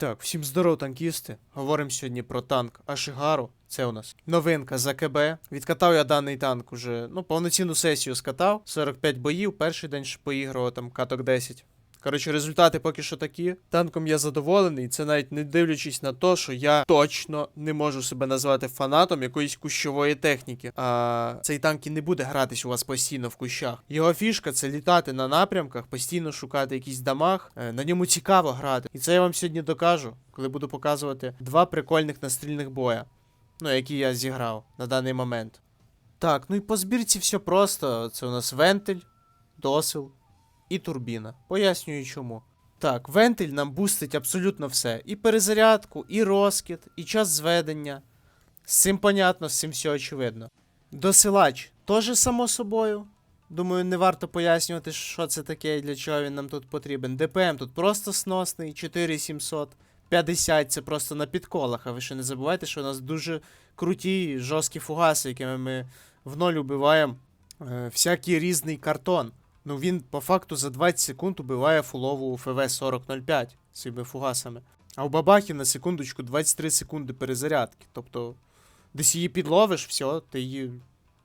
Так, всім здоров, танкісти. Говоримо сьогодні про танк Ашигару. Це у нас новинка за КБ. Відкатав я даний танк уже, ну, повноцінну сесію скатав. 45 боїв, перший день ж поігрував там каток 10. Коротше, результати поки що такі. Танком я задоволений. Це навіть не дивлячись на те, що я точно не можу себе назвати фанатом якоїсь кущової техніки. А цей танк і не буде гратись у вас постійно в кущах. Його фішка це літати на напрямках, постійно шукати якийсь дамаг. Е, На ньому цікаво грати. І це я вам сьогодні докажу, коли буду показувати два прикольних настрільних боя. Ну, які я зіграв на даний момент. Так, ну і по збірці все просто. Це у нас вентиль, досил і турбіна. Пояснюю чому. Так, вентиль нам бустить абсолютно все. І перезарядку, і розкид, і час зведення. З цим понятно, з цим все очевидно. Досилач теж само собою. Думаю, не варто пояснювати, що це таке і для чого він нам тут потрібен. ДПМ тут просто сносний, 4700. 50 це просто на підколах, а ви ще не забувайте, що у нас дуже круті жорсткі фугаси, якими ми в ноль убиваємо е, всякий різний картон. Ну він по факту за 20 секунд убиває фулову ФВ 4005 цими фугасами. А у бабахи на секундочку 23 секунди перезарядки. Тобто, десь її підловиш, все, ти її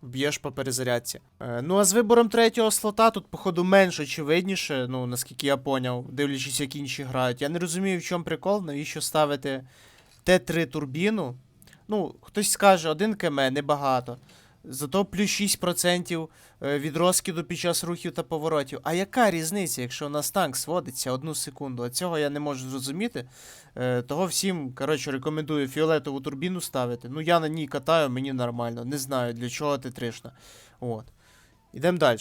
вб'єш по перезарядці. Е, ну а з вибором третього слота тут, походу, менш очевидніше, ну наскільки я поняв, дивлячись, як інші грають. Я не розумію, в чому прикол, навіщо ставити Т3 турбіну. Ну, хтось скаже, 1 км небагато. Зато плюс 6% е, від розкиду під час рухів та поворотів. А яка різниця, якщо у нас танк сводиться одну секунду? А цього я не можу зрозуміти. Е, того всім, коротше, рекомендую фіолетову турбіну ставити. Ну, я на ній катаю, мені нормально. Не знаю, для чого ти тришна. От. Ідемо далі.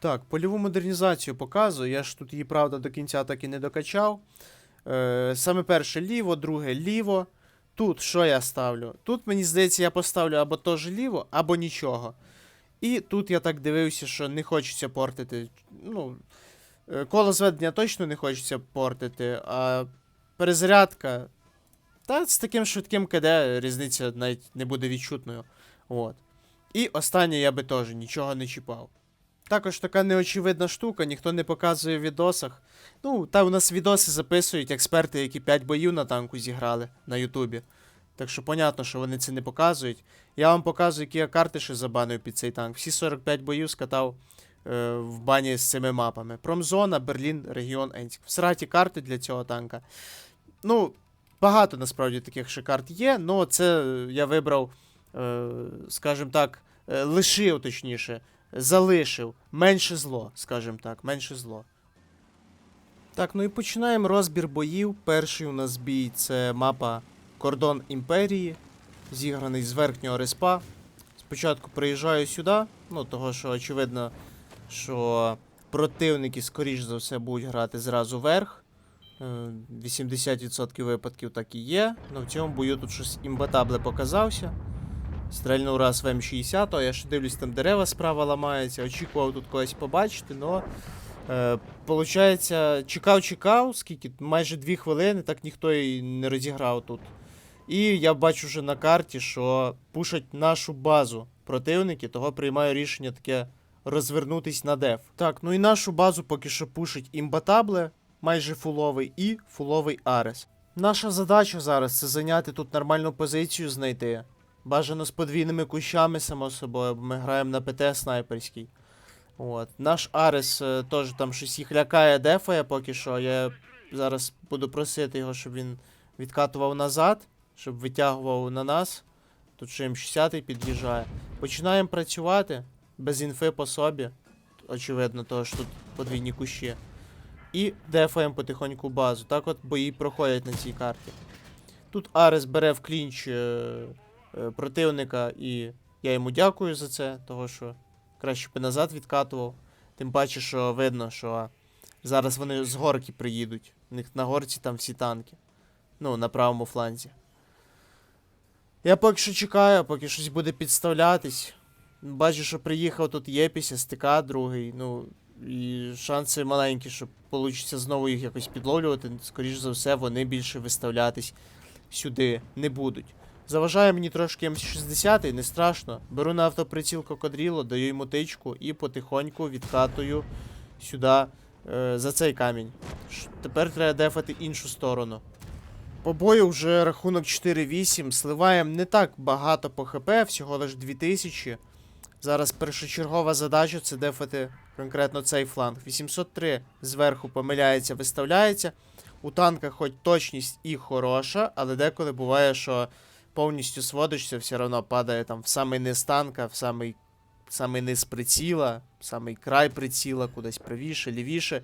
Так, польову модернізацію показую. Я ж тут її, правда, до кінця так і не докачав. Е, саме перше ліво, друге ліво. Тут що я ставлю? Тут, мені здається, я поставлю або теж ліво, або нічого. І тут я так дивився, що не хочеться портити. Ну, е, коло зведення точно не хочеться портити, а перезарядка. Та з таким швидким КД різниця навіть не буде відчутною. От. І останнє я би теж нічого не чіпав. Також така неочевидна штука, ніхто не показує в відосах. Ну, та у нас відоси записують експерти, які 5 боїв на танку зіграли на Ютубі. Так що понятно, що вони це не показують. Я вам показую, які я карти ще забанив під цей танк. Всі 45 боїв скатав е, в бані з цими мапами. Промзона, Берлін, Регіон, Енськ. В сраті карти для цього танка. Ну, багато насправді таких ще карт є, але це я вибрав, е, скажімо так, е, лишив точніше, залишив. Менше зло, скажімо так, менше зло. Так, ну і починаємо розбір боїв. Перший у нас бій це мапа Кордон Імперії, зіграний з верхнього респа. Спочатку приїжджаю сюди, ну того що очевидно, що противники, скоріш за все, будуть грати зразу вверх. Е, 80% випадків так і є. Ну в цьому бою тут щось імбатабле показався. Стрельнув раз в М60, а я ще дивлюсь, там дерева справа ламаються. Очікував тут когось побачити, але. Е, чекав-чекав, скільки? Майже дві хвилини, так ніхто і не розіграв тут. І я бачу вже на карті, що пушать нашу базу противники, того приймаю рішення таке розвернутись на деф. Так, ну і нашу базу поки що пушить імбатабле, майже фуловий, і фуловий Арес. Наша задача зараз це зайняти тут нормальну позицію знайти. Бажано з подвійними кущами, само собою, бо ми граємо на ПТ снайперський. От. Наш Арес е, теж там щось їх лякає, дефає поки що. Я зараз буду просити його, щоб він відкатував назад, щоб витягував на нас. Тут ще М60 під'їжджає. Починаємо працювати без інфи по собі. Очевидно, того що тут подвійні кущі. І дефаємо потихоньку базу. Так от бої проходять на цій карті. Тут Арес бере в клінч е, противника, і я йому дякую за це, того що краще би назад відкатував. Тим паче, що видно, що зараз вони з горки приїдуть. У них на горці там всі танки. Ну, на правому фланзі. Я поки що чекаю, поки щось буде підставлятись. Бачу, що приїхав тут Єпіся, стика другий. Ну, і шанси маленькі, що вийде знову їх якось підловлювати. Скоріше за все, вони більше виставлятись сюди не будуть. Заважає мені трошки М60, не страшно. Беру на автоприціл кокодріло, даю йому тичку і потихоньку відкатую сюди е, за цей камінь. Тепер треба дефати іншу сторону. По бою вже рахунок 4-8. Сливаємо не так багато по ХП, всього лиш 2000. Зараз першочергова задача це дефати конкретно цей фланг. 803 зверху помиляється, виставляється. У танка хоч точність і хороша, але деколи буває, що повністю сводишся, все одно падає там в самий низ танка, в самий, самий низ приціла, в самий край приціла, кудись правіше, лівіше.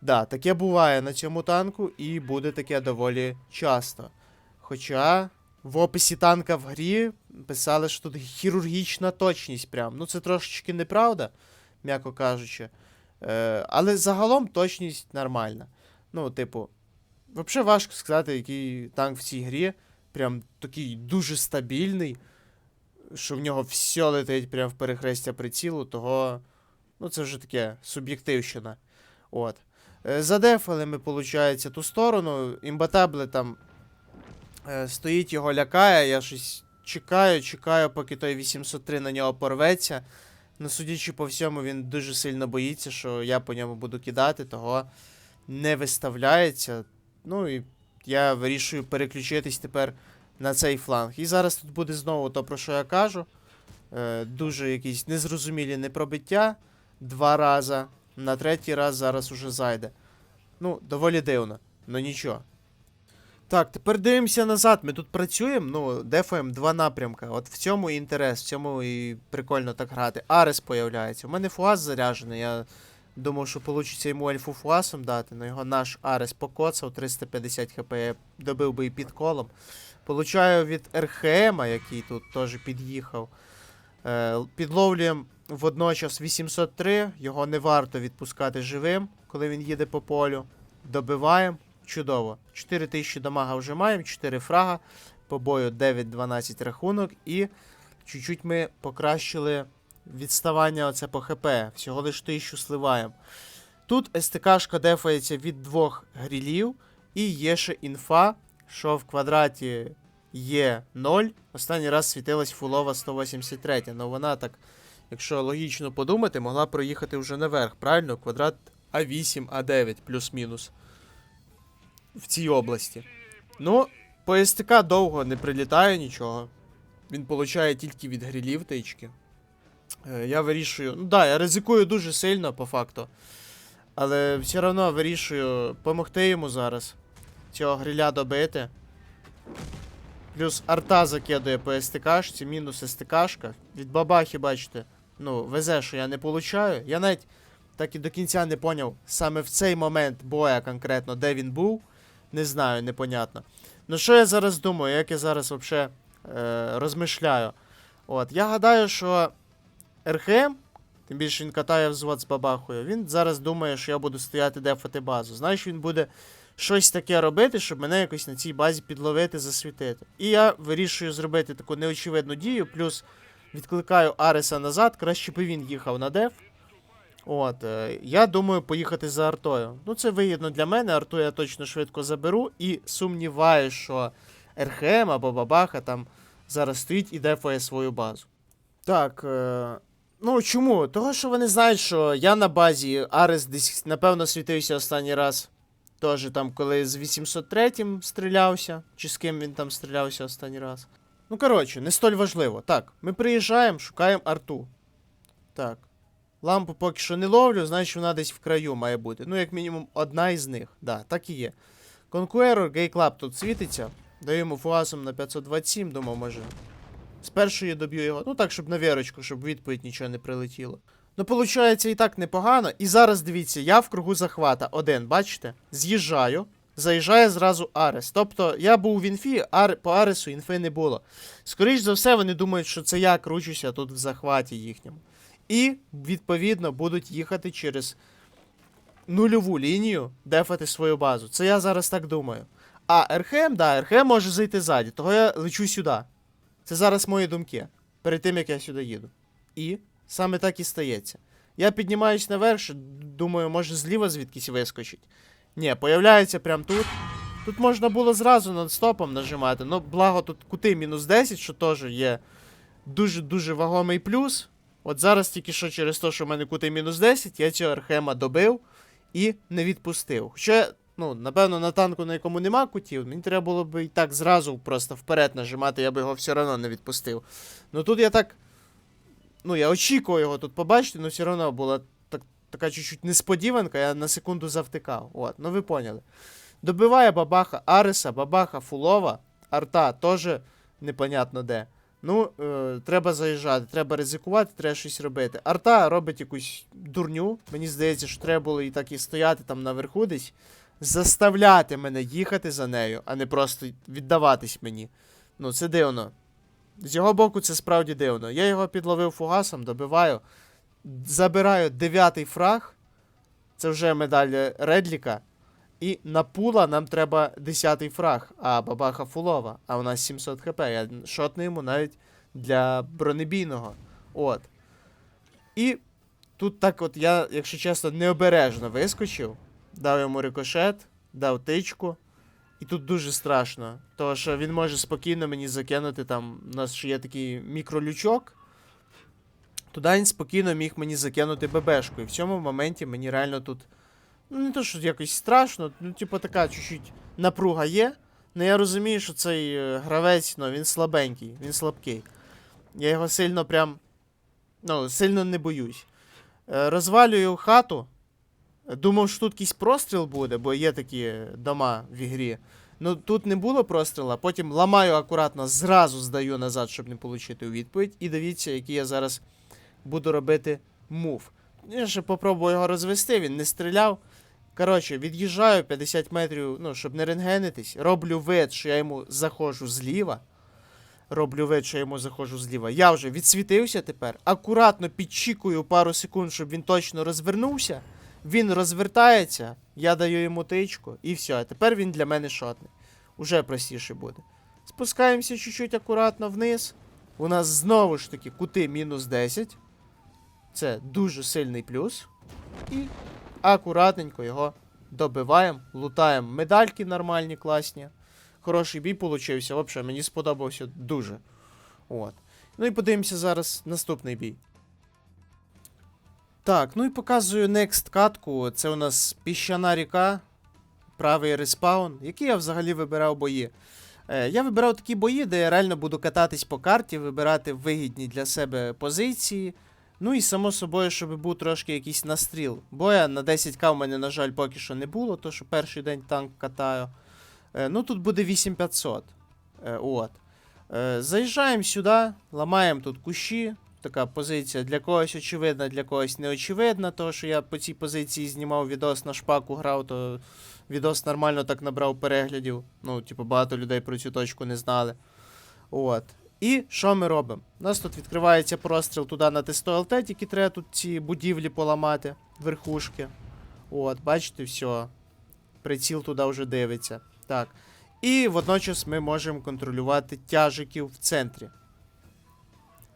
Да, таке буває на цьому танку, і буде таке доволі часто. Хоча в описі танка в грі писали, що тут хірургічна точність прям. Ну, це трошечки неправда, м'яко кажучи. Е, але загалом точність нормальна. Ну, типу, взагалі важко сказати, який танк в цій грі. Прям такий дуже стабільний, що в нього все летить прям в перехрестя прицілу, того. Ну, це вже таке суб'єктивщина. От. Е, Задефали ми, виходить, ту сторону. Імбатабле там е, стоїть, його лякає. Я щось чекаю, чекаю, поки той 803 на нього порветься. Ну, судячи по всьому, він дуже сильно боїться, що я по ньому буду кидати, того не виставляється. Ну і я вирішую переключитись тепер на цей фланг. І зараз тут буде знову то, про що я кажу. Е, дуже якісь незрозумілі непробиття. Два рази. На третій раз зараз уже зайде. Ну, доволі дивно, ну нічого. Так, тепер дивимося назад. Ми тут працюємо, ну, дефаємо два напрямка. От в цьому і інтерес, в цьому і прикольно так грати. Арес появляється. У мене фуас заряджений. Я думав, що вийде йому альфу фуасом дати, але його наш Арес покоцав 350 хп, я добив би і під колом. Получаю від РХМа, який тут теж під'їхав. Е, підловлюємо водночас 803, його не варто відпускати живим, коли він їде по полю. Добиваємо. Чудово. 4000 дамага вже маємо, 4 фрага. По бою 9-12 рахунок. І чуть-чуть ми покращили відставання оце по ХП. Всього лиш 1000 сливаємо. Тут СТКшка дефається від двох грілів. І є ще інфа, що в квадраті є 0. Останній раз світилась фулова 183. Ну вона так, якщо логічно подумати, могла проїхати вже наверх. Правильно? Квадрат А8, А9 плюс-мінус. В цій області. Ну, по СТК довго не прилітає нічого. Він получає тільки від грилів тички. Е, Я вирішую. Ну да, я ризикую дуже сильно, по факту. Але все одно вирішую помогти йому зараз. Цього гриля добити. Плюс арта закидує по СТКшці, мінус СТКшка. Від бабахи, бачите, ну, везе, що я не получаю. Я навіть так і до кінця не поняв саме в цей момент боя конкретно, де він був. Не знаю, непонятно. Ну що я зараз думаю, як я зараз взагалі е, розмишляю. От, я гадаю, що РХМ, тим більше він катає взвод з бабахою, він зараз думає, що я буду стояти дефати базу. Знаєш, він буде щось таке робити, щоб мене якось на цій базі підловити, засвітити. І я вирішую зробити таку неочевидну дію, плюс відкликаю Ареса назад, краще би він їхав на деф. От, е, я думаю поїхати за артою. Ну, це вигідно для мене, арту я точно швидко заберу і сумніваюся, що РХМ або Бабаха там зараз стоїть і дефає свою базу. Так, е, ну чому? Того, що вони знають, що я на базі, Арес десь, напевно, світився останній раз. Теж там, коли з 803-м стрілявся, чи з ким він там стрілявся останній раз. Ну, коротше, не столь важливо. Так, ми приїжджаємо, шукаємо арту. Так. Лампу поки що не ловлю, значить вона десь в краю має бути. Ну, як мінімум, одна із них. Да, так і є. Gay Club тут світиться. Даю йому фуасом на 527, думав, може. З першої доб'ю його. Ну так, щоб на вірочку, щоб відповідь нічого не прилетіло. Ну, виходить, і так непогано. І зараз дивіться, я в кругу захвата. Один, бачите? З'їжджаю. Заїжджає зразу Арес. Тобто я був в інфі, ар... по Аресу інфи не було. Скоріш за все, вони думають, що це я кручуся тут в захваті їхньому. І, відповідно, будуть їхати через нульову лінію дефати свою базу. Це я зараз так думаю. А РХМ, да, РХМ може зайти ззаді, того я лечу сюди. Це зараз мої думки. Перед тим, як я сюди їду. І саме так і стається. Я піднімаюсь наверх, думаю, може зліва звідкись вискочить. Ні, появляється прямо тут. Тут можна було зразу нон-стопом нажимати. Ну, благо тут кути мінус 10, що теж є дуже-дуже вагомий плюс. От зараз тільки що через те, що в мене кути мінус 10, я цього архема добив і не відпустив. Хоча, ну, напевно, на танку, на якому нема кутів, мені треба було б і так зразу просто вперед нажимати, я би його все одно не відпустив. Ну тут я так. Ну, я очікував його тут побачити, але все одно була так, така чуть-чуть несподіванка, я на секунду завтикав. От, ну ви поняли. Добиває бабаха Ареса, бабаха Фулова, арта теж непонятно де. Ну, е, треба заїжджати, треба ризикувати, треба щось робити. Арта робить якусь дурню. Мені здається, що треба було і так і стояти там наверху десь, заставляти мене їхати за нею, а не просто віддаватись мені. Ну, це дивно. З його боку, це справді дивно. Я його підловив фугасом, добиваю, забираю дев'ятий фраг. Це вже медаль Редліка. І на пула нам треба 10 фраг, а бабаха фулова, а у нас 700 хп. Я шотну йому навіть для бронебійного. От. І тут так от я, якщо чесно, необережно вискочив, дав йому рикошет, дав тичку. І тут дуже страшно, тому що він може спокійно мені закинути там. У нас ще є такий мікролючок. Туди він спокійно міг мені закинути ББшку. І в цьому моменті мені реально тут. Ну, не то, що якось страшно, ну, типу, така чуть-чуть напруга є. Ну я розумію, що цей е, гравець, ну, він слабенький, він слабкий. Я його сильно прям. Ну, сильно не боюсь. Е, розвалюю хату. Думав, що тут якийсь простріл буде, бо є такі дома в ігрі. Ну тут не було простріла, потім ламаю акуратно, зразу здаю назад, щоб не отримати відповідь. І дивіться, який я зараз буду робити мув. Я ще попробую його розвести, він не стріляв. Коротше, від'їжджаю 50 метрів, ну, щоб не рентгенитись. Роблю вид, що я йому заходжу зліва. Роблю вид, що я йому заходжу зліва. Я вже відсвітився тепер. Акуратно підчікую пару секунд, щоб він точно розвернувся. Він розвертається, я даю йому тичку, і все. А тепер він для мене шотний. Уже простіше буде. Спускаємося чуть-чуть акуратно вниз. У нас знову ж таки кути мінус 10. Це дуже сильний плюс. І акуратненько його добиваємо, лутаємо медальки нормальні, класні. Хороший бій получився. Взагалі, мені сподобався дуже. От. Ну і подивимося зараз наступний бій. Так, ну і показую next катку. Це у нас піщана ріка, правий респаун. Які я взагалі вибирав бої? Е, я вибирав такі бої, де я реально буду кататись по карті, вибирати вигідні для себе позиції. Ну і само собою, щоб був трошки якийсь настріл. Боя на 10к в мене, на жаль, поки що не було, то що перший день танк катаю. Е, ну тут буде 8500. Е, от. Заїжджаємо сюди, ламаємо тут кущі. Така позиція для когось очевидна, для когось не очевидна, тому що я по цій позиції знімав відос на шпаку грав, то відос нормально так набрав переглядів. Ну, типу, багато людей про цю точку не знали. От. І що ми робимо? У нас тут відкривається простріл туди на Т100 ЛТ, тільки треба тут ці будівлі поламати, верхушки. От, бачите, все. Приціл туди вже дивиться. Так. І водночас ми можемо контролювати тяжиків в центрі.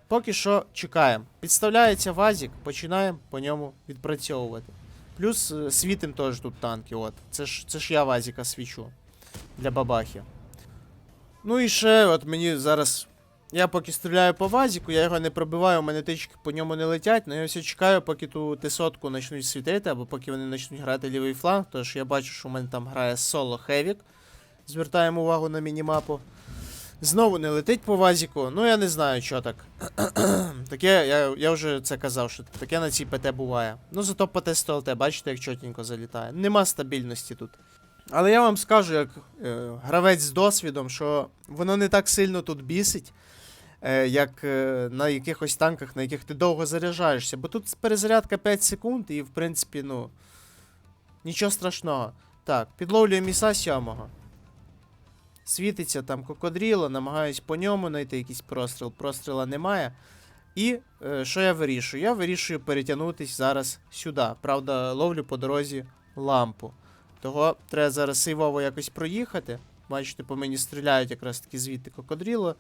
Поки що чекаємо. Підставляється вазік, починаємо по ньому відпрацьовувати. Плюс е, світим теж тут танки. От. Це ж, це ж я вазіка свічу для бабахи. Ну і ще, от мені зараз. Я поки стріляю по вазіку, я його не пробиваю, у мене тички по ньому не летять, але я все чекаю, поки ту тисотку почнуть світити, або поки вони почнуть грати лівий фланг, тож я бачу, що у мене там грає соло Хевік. Звертаємо увагу на мінімапу. Знову не летить по вазіку. Ну я не знаю, що так. таке, я я вже це казав, що таке на цій ПТ буває. Ну зато по тесту ЛТ, бачите, як чотенько залітає. Нема стабільності тут. Але я вам скажу, як е, гравець з досвідом, що воно не так сильно тут бісить, е, як е, на якихось танках, на яких ти довго заряджаєшся. Бо тут перезарядка 5 секунд, і в принципі, ну. Нічого страшного. Так, підловлюю міса сьомого. Світиться там кокодріло, намагаюсь по ньому знайти якийсь простріл. Простріла немає. І е, що я вирішую? Я вирішую перетягнутись зараз сюди. Правда, ловлю по дорозі лампу. Того треба зараз сейвово якось проїхати. Бачите, по мені стріляють якраз таки звідти кокодріло.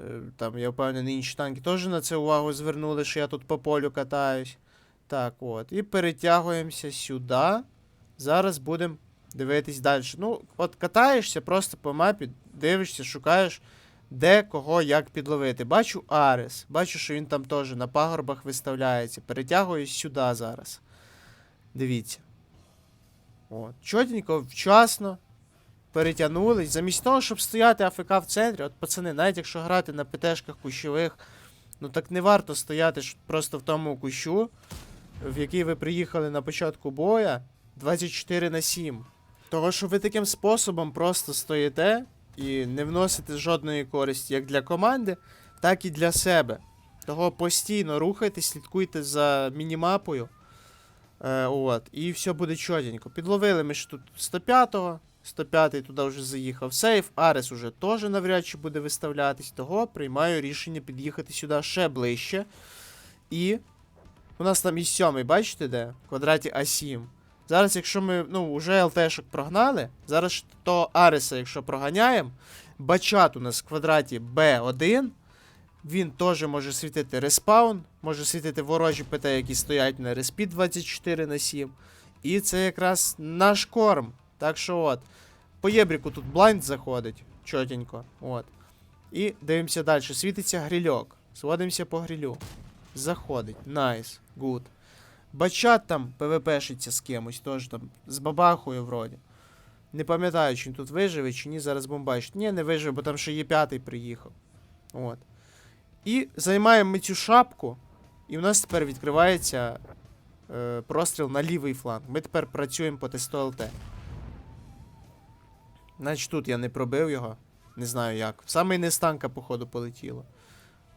Е, там, я впевнений, інші танки теж на це увагу звернули, що я тут по полю катаюсь. Так, от. І перетягуємося сюди. Зараз будемо дивитись далі. Ну, от катаєшся просто по мапі, дивишся, шукаєш, де кого як підловити. Бачу Арес, бачу, що він там теж на пагорбах виставляється. Перетягуюсь сюди зараз. Дивіться. От. Чотенько, вчасно перетягнулись. Замість того, щоб стояти АФК в центрі, от пацани, навіть якщо грати на ПТшках кущових, ну так не варто стояти просто в тому кущу, в який ви приїхали на початку боя 24 на 7. Того, що ви таким способом просто стоїте і не вносите жодної користі як для команди, так і для себе. Того постійно рухайтесь, слідкуйте за мінімапою. Е, от, і все буде чотенько. Підловили ми ж тут 105-го. 105-й туди вже заїхав. Сейф, Арес уже теж навряд чи буде виставлятись. Того приймаю рішення під'їхати сюди ще ближче. І. У нас там і сьомий, бачите де? В квадраті А7. Зараз, якщо ми, ну, вже ЛТшок прогнали, зараз то Ареса, якщо проганяємо, бачат у нас в квадраті Б1. Він теж може світити респаун, може світити ворожі ПТ, які стоять на респі 24 на 7. І це якраз наш корм. Так що от. По єбріку тут блайнд заходить. Чотенько. От. І дивимося далі. Світиться грильок. Сводимося по грилю. Заходить. Найс. Гуд. Бачат там ПВПшиться з кимось, теж там з бабахою вроді. Не пам'ятаю, чи він тут виживе, чи ні, зараз бомбачить. Ні, не виживе, бо там ще є п'ятий приїхав. От. І займаємо ми цю шапку, і в нас тепер відкривається е, простріл на лівий фланг. Ми тепер працюємо по тесту ЛТ. Значить тут я не пробив його. Не знаю як. Саме не з танка, походу, полетіло.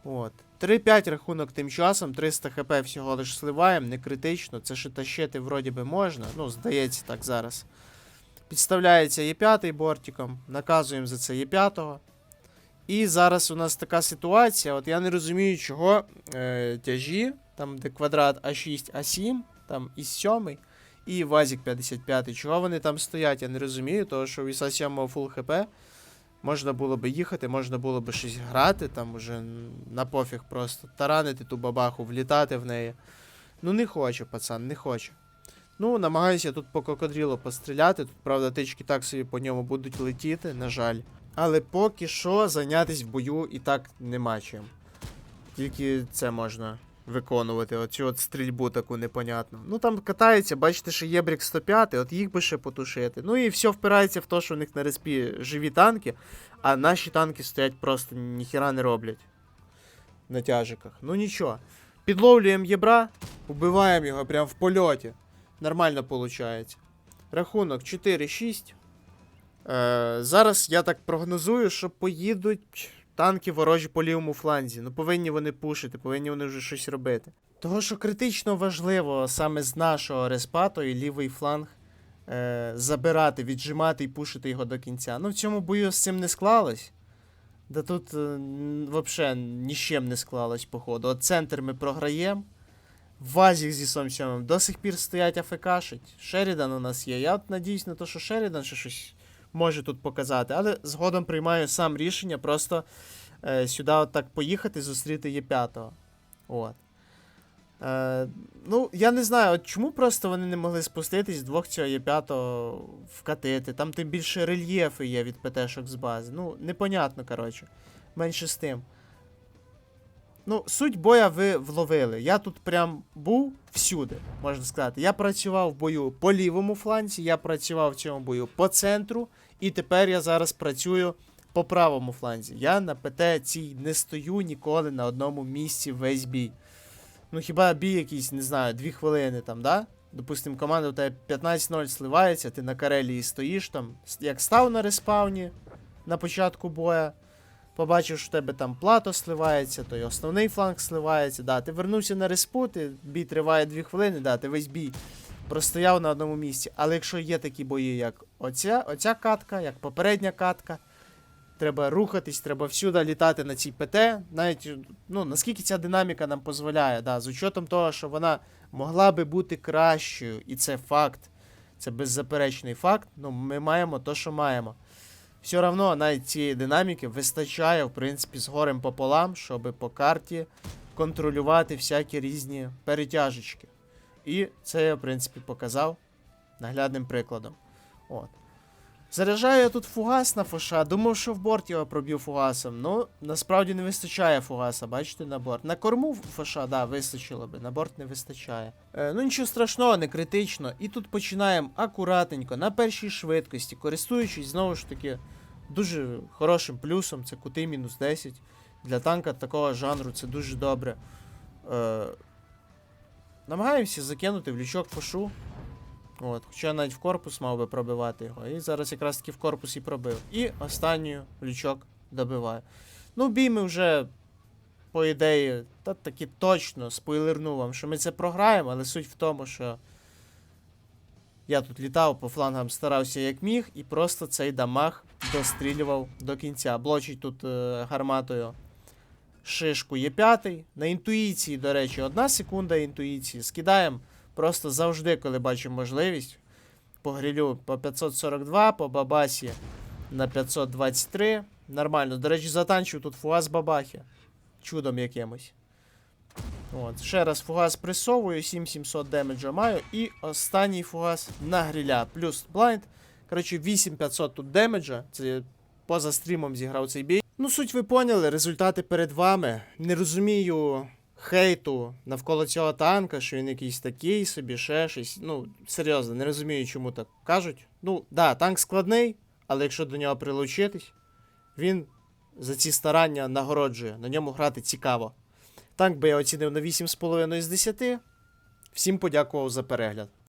От. 3-5 рахунок тим часом, 300 хп всього лиш сливаємо, не критично. Це ще тащити вроді би можна. Ну, здається, так зараз. Підставляється Є5 бортиком, наказуємо за це Є5. І зараз у нас така ситуація. От я не розумію, чого е, тяжі, там де квадрат А6, А7, там і 7, і Вазік 55. Чого вони там стоять, я не розумію, тому що у Іса 7 фул хп. Можна було би їхати, можна було би щось грати, там уже на пофіг просто таранити ту бабаху, влітати в неї. Ну не хочу, пацан, не хочу. Ну, намагаюся тут по кокодрілу постріляти. Тут, правда, тички так собі по ньому будуть летіти, на жаль. Але поки що зайнятися в бою і так нема чим. Тільки це можна виконувати, оцю от стрільбу таку непонятну. Ну там катається, бачите, що є брік 105, от їх би ще потушити. Ну і все впирається в те, що у них на респі живі танки, а наші танки стоять просто ніхіра не роблять. На тяжиках. Ну нічого. Підловлюємо єбра, вбиваємо його прямо в польоті. Нормально виходить. Рахунок 4-6. Е, зараз я так прогнозую, що поїдуть танки ворожі по лівому фланзі. Ну повинні вони пушити, повинні вони вже щось робити. Того, що критично важливо саме з нашого респа, той лівий фланг е, забирати, віджимати і пушити його до кінця. Ну в цьому бою з цим не склалось. Да тут е, взагалі ні з чим не склалось, походу. От центр ми програємо. Вазік зі Сом 7 до сих пір стоять АФКшить. Шерідан у нас є. Я от надіюсь на те, що Шерідан ще щось може тут показати, але згодом приймаю сам рішення просто е, сюди от так поїхати, зустріти є 5 От. Е, ну, я не знаю, от чому просто вони не могли спуститись двох цього є 5 вкатити. Там тим більше рельєфи є від ПТ-шок з бази. Ну, непонятно, коротше. Менше з тим. Ну, суть боя ви вловили. Я тут прям був всюди, можна сказати. Я працював в бою по лівому фланці, я працював в цьому бою по центру, і тепер я зараз працюю по правому фланзі. Я на ПТ цій не стою ніколи на одному місці весь бій. Ну, хіба бій якийсь, не знаю, дві хвилини там, да? Допустим, команда у тебе 15-0 сливається, ти на Карелії стоїш там, як став на респауні на початку боя. Побачив, що в тебе там плато сливається, то й основний фланг сливається. Да, ти вернувся на респу, ти бій триває 2 хвилини, да, ти весь бій простояв на одному місці. Але якщо є такі бої, як оця, оця катка, як попередня катка, треба рухатись, треба всюди літати на цій ПТ. Навіть ну, наскільки ця динаміка нам дозволяє, да, з учетом того, що вона могла би бути кращою, і це факт, це беззаперечний факт, ну ми маємо то, що маємо все равно навіть цієї динаміки вистачає, в принципі, з горем пополам, щоб по карті контролювати всякі різні перетяжечки. І це я, в принципі, показав наглядним прикладом. От. Заряджаю я тут фугас на фоша, думав, що в борт його проб'ю фугасом. Ну, насправді не вистачає фугаса, бачите, на борт. На корму фоша, да, вистачило би, на борт не вистачає. Е, ну нічого страшного, не критично. І тут починаємо акуратненько, на першій швидкості, користуючись знову ж таки дуже хорошим плюсом, це кути мінус 10. Для танка такого жанру це дуже добре. Е, намагаємося закинути в лючок фошу. От, хоча навіть в корпус мав би пробивати його. І зараз якраз таки в корпус і пробив. І останню лючок добиваю. Ну, бій ми вже, по ідеї, та таки точно спойлерну вам, що ми це програємо, але суть в тому, що я тут літав по флангам, старався як міг, і просто цей дамаг дострілював до кінця. Блочить тут е, гарматою шишку є п'ятий. На інтуїції, до речі, одна секунда інтуїції. Скидаємо просто завжди, коли бачимо можливість. По грилю по 542, по бабасі на 523. Нормально. До речі, затанчив тут фугас бабахи. Чудом якимось. От, ще раз фугас присовую, 7700 демеджа маю. І останній фугас на гриля. Плюс блайнд. Коротше, 8500 тут демеджа. Це поза стрімом зіграв цей бій. Ну, суть ви поняли, результати перед вами. Не розумію хейту навколо цього танка, що він якийсь такий собі, ще щось. Ну, серйозно, не розумію, чому так кажуть. Ну, да, танк складний, але якщо до нього прилучитись, він за ці старання нагороджує. На ньому грати цікаво. Танк би я оцінив на 8,5 з 10. Всім подякував за перегляд.